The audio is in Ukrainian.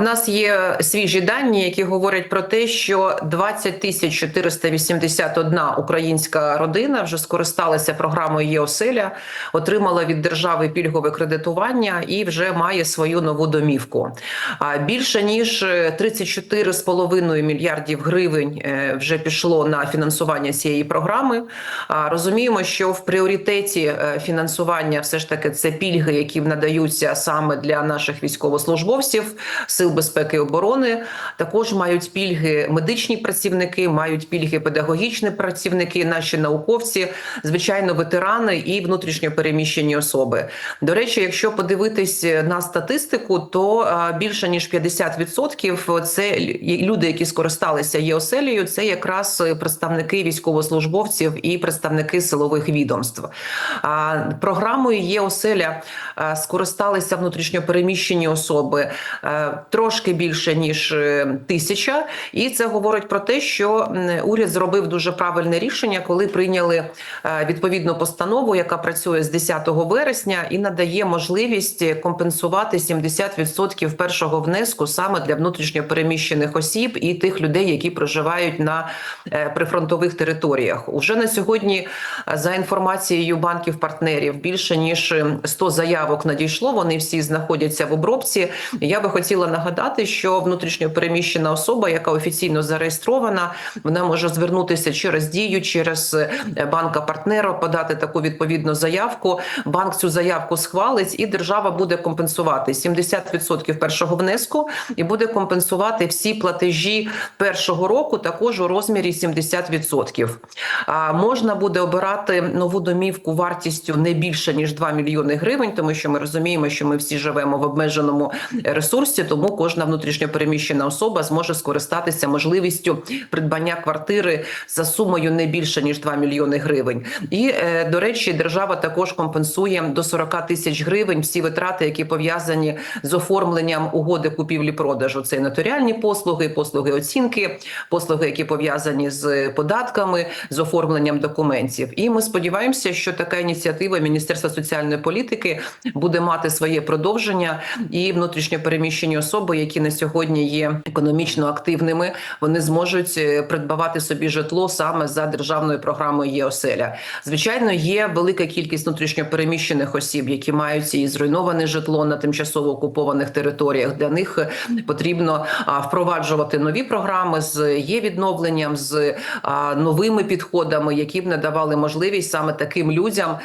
У нас є свіжі дані, які говорять про те, що 20 тисяч 481 українська родина вже скористалася програмою ЄОСЕЛЯ, отримала від держави пільгове кредитування і вже має свою нову домівку. Більше ніж 34,5 мільярдів гривень е, вже пішло на фінансування цієї програми. А Розуміємо, що в пріоритеті е, фінансування все ж таки це пільги, які надаються саме для наших військовослужбовців сил безпеки і оборони. Також мають пільги медичні працівники, мають пільги педагогічні працівники, наші науковці, звичайно, ветерани і внутрішньо переміщені особи. До речі, якщо подивитись на статистику, то е, більше ніж 50% це люди, які скористалися ЄОСЕЛією, це якраз представники військовослужбовців і представники силових відомств. Програмою ЄОСЕЛЯ е, скористалися внутрішньо переміщені особи е, трошки більше ніж е, тисяча, і це говорить про те, що уряд зробив дуже правильне рішення, коли прийняли е, відповідну постанову, яка працює з 10 вересня, і надає можливість компенсувати 70% першого внеску саме для внутрішньо переміщених осіб і тих людей, які проживають на е, прифронтових територіях. Уже на сьогодні, за інформацією банків партнерів, більше ніж 100 заявок надійшло. Вони всі знаходяться в обробці. Я би хотіла нагадати, що внутрішньо переміщена особа, яка офіційно зареєстрована, вона може звернутися через дію, через е, банка партнера, подати таку відповідну заявку. Банк цю заявку схвалить, і держава буде компенсувати 70% першого внеску і буде компенсувати всі платежі першого року, також у розмірі 70%. А можна буде обирати нову домівку вартістю не більше ніж 2 мільйони гривень, тому що ми розуміємо, що ми всі живемо в обмеженому ресурсі, тому кожна внутрішньо переміщена особа зможе скористатися можливістю придбання квартири за сумою не більше ніж 2 мільйони гривень. І е, до речі, держава також компенсує до 40 тисяч гривень всі витрати, які пов'язані з оформленням угоди купівлі-продажу. Це і нотаріальні послуги, послуги оцінки, послуги, які пов'язані з податками, з оформленням документів. І ми сподіваємося, що така ініціатива Міністерства соціальної політики буде мати своє продовження, і внутрішньо переміщені особи, які на сьогодні є економічно активними, вони зможуть е, придбавати собі житло саме за державною програмою ЄОСЕЛЯ. Звичайно, є велика кількість внутрішньо переміщених осіб, які мають і зруйноване житло на тимчасово окупованих територіях. Для них е, потрібно впроваджувати нові програми з є відновленням з новими підходами, які б надавали можливість саме таким людям